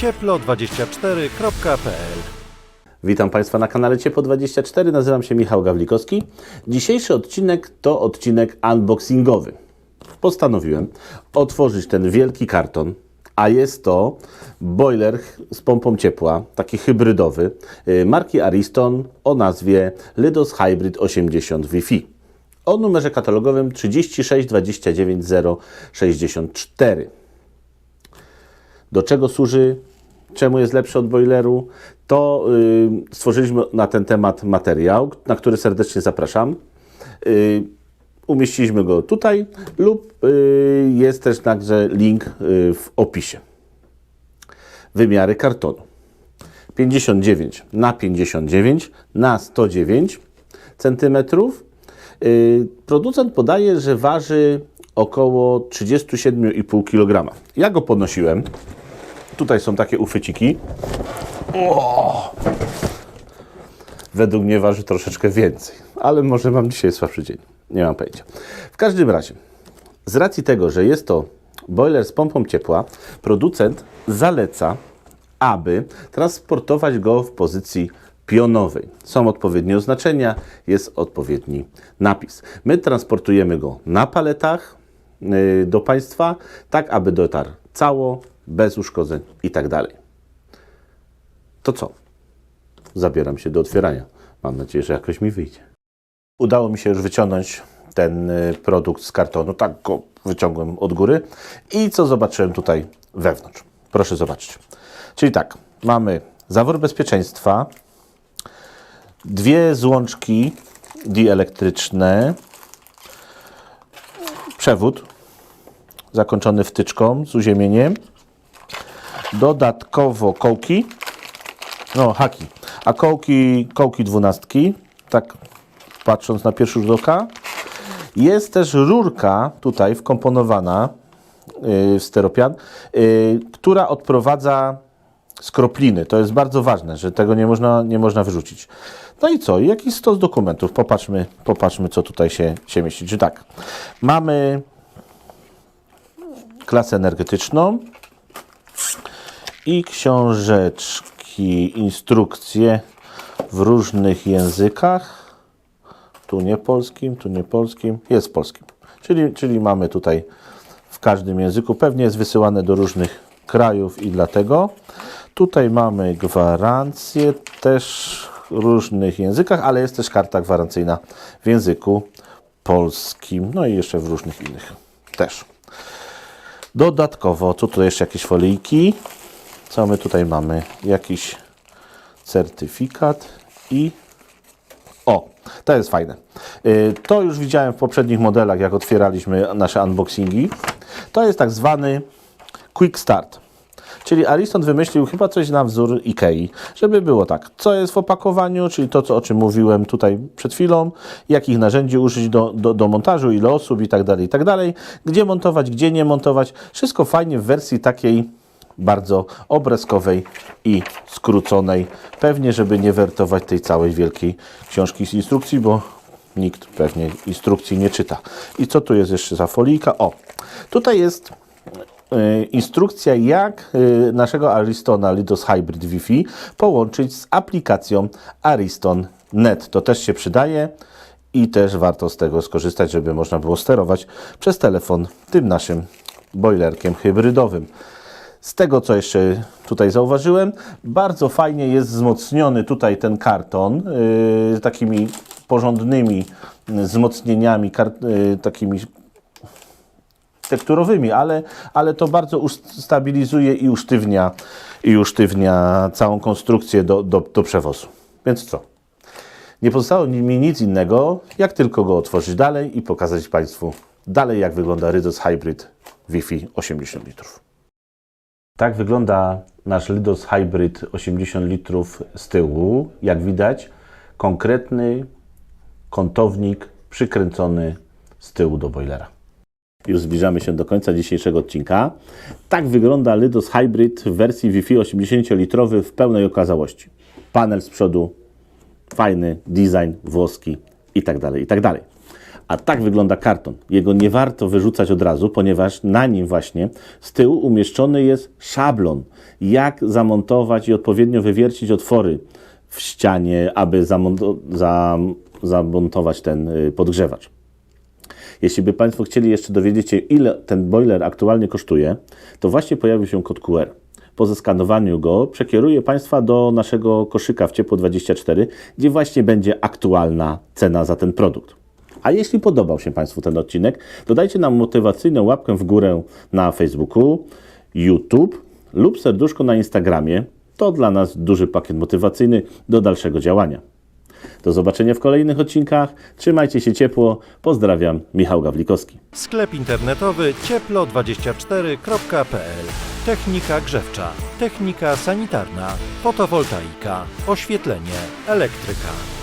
cieplo24.pl Witam Państwa na kanale Ciepło24, nazywam się Michał Gawlikowski. Dzisiejszy odcinek to odcinek unboxingowy. Postanowiłem otworzyć ten wielki karton, a jest to boiler z pompą ciepła, taki hybrydowy, y, marki Ariston o nazwie Lydos Hybrid 80 Wi-Fi o numerze katalogowym 3629064. Do czego służy, czemu jest lepszy od boileru, to y, stworzyliśmy na ten temat materiał, na który serdecznie zapraszam. Y, umieściliśmy go tutaj lub y, jest też także link w opisie. Wymiary kartonu. 59 na 59 na 109 centymetrów. Y, Producent podaje, że waży około 37,5 kg. Ja go podnosiłem. Tutaj są takie uchwyciki. Według mnie waży troszeczkę więcej, ale może mam dzisiaj słabszy dzień. Nie mam pojęcia. W każdym razie, z racji tego, że jest to boiler z pompą ciepła, producent zaleca, aby transportować go w pozycji pionowej. Są odpowiednie oznaczenia, jest odpowiedni napis. My transportujemy go na paletach yy, do Państwa, tak aby dotarł cało, bez uszkodzeń i tak dalej. To co? Zabieram się do otwierania. Mam nadzieję, że jakoś mi wyjdzie. Udało mi się już wyciągnąć ten y, produkt z kartonu. Tak go wyciągłem od góry. I co zobaczyłem tutaj wewnątrz? Proszę zobaczyć. Czyli tak, mamy zawór bezpieczeństwa, dwie złączki dielektryczne, przewód zakończony wtyczką z uziemieniem, dodatkowo kołki, no haki, a kołki, kołki dwunastki, tak patrząc na pierwszy rzut oka. Jest też rurka tutaj wkomponowana yy, w steropian, yy, która odprowadza skropliny. To jest bardzo ważne, że tego nie można, nie można wyrzucić. No i co? Jakiś stos dokumentów. Popatrzmy, popatrzmy co tutaj się, się mieści. Czy tak, mamy klasę energetyczną i książeczki, instrukcje w różnych językach. Tu nie polskim, tu nie polskim, jest polskim. Czyli, czyli mamy tutaj w każdym języku. Pewnie jest wysyłane do różnych krajów i dlatego. Tutaj mamy gwarancję też w różnych językach, ale jest też karta gwarancyjna w języku polskim, no i jeszcze w różnych innych też. Dodatkowo, co tu jeszcze jakieś folijki? Co my tutaj mamy? Jakiś certyfikat i o, to jest fajne. Y, To już widziałem w poprzednich modelach, jak otwieraliśmy nasze unboxingi. To jest tak zwany Quick Start. Czyli Ariston wymyślił chyba coś na wzór Ikei, żeby było tak, co jest w opakowaniu, czyli to, co, o czym mówiłem tutaj przed chwilą, jakich narzędzi użyć do, do, do montażu, ile osób i tak dalej, i tak dalej, gdzie montować, gdzie nie montować. Wszystko fajnie w wersji takiej bardzo obrazkowej i skróconej. Pewnie, żeby nie wertować tej całej wielkiej książki z instrukcji, bo nikt pewnie instrukcji nie czyta. I co tu jest jeszcze za folijka? O, tutaj jest instrukcja, jak y, naszego Aristona Lidos Hybrid Wi-Fi połączyć z aplikacją Ariston Net. To też się przydaje i też warto z tego skorzystać, żeby można było sterować przez telefon tym naszym boilerkiem hybrydowym. Z tego, co jeszcze tutaj zauważyłem, bardzo fajnie jest wzmocniony tutaj ten karton yy, takimi porządnymi wzmocnieniami, yy, takimi tekturowymi, ale, ale to bardzo ustabilizuje i usztywnia, i usztywnia całą konstrukcję do, do, do przewozu. Więc co? Nie pozostało mi nic innego, jak tylko go otworzyć dalej i pokazać Państwu dalej, jak wygląda Rydos Hybrid Wi-Fi 80 litrów. Tak wygląda nasz Lydos Hybrid 80 litrów z tyłu. Jak widać, konkretny kątownik przykręcony z tyłu do boilera. Już zbliżamy się do końca dzisiejszego odcinka. Tak wygląda Lydos Hybrid w wersji Wi-Fi 80-litrowy w pełnej okazałości. Panel z przodu, fajny design włoski i tak dalej, i tak. A tak wygląda karton. Jego nie warto wyrzucać od razu, ponieważ na nim właśnie z tyłu umieszczony jest szablon, jak zamontować i odpowiednio wywiercić otwory w ścianie, aby zamonto- za- zamontować ten y, podgrzewacz. Jeśli by Państwo chcieli jeszcze dowiedzieć się, ile ten boiler aktualnie kosztuje, to właśnie pojawił się kod QR. Po zeskanowaniu go przekieruję Państwa do naszego koszyka w Ciepło24, gdzie właśnie będzie aktualna cena za ten produkt. A jeśli podobał się Państwu ten odcinek, to dajcie nam motywacyjną łapkę w górę na Facebooku, YouTube lub serduszko na Instagramie. To dla nas duży pakiet motywacyjny do dalszego działania. Do zobaczenia w kolejnych odcinkach. Trzymajcie się ciepło. Pozdrawiam, Michał Gawlikowski. Sklep internetowy cieplo24.pl Technika grzewcza, technika sanitarna, fotowoltaika, oświetlenie, elektryka.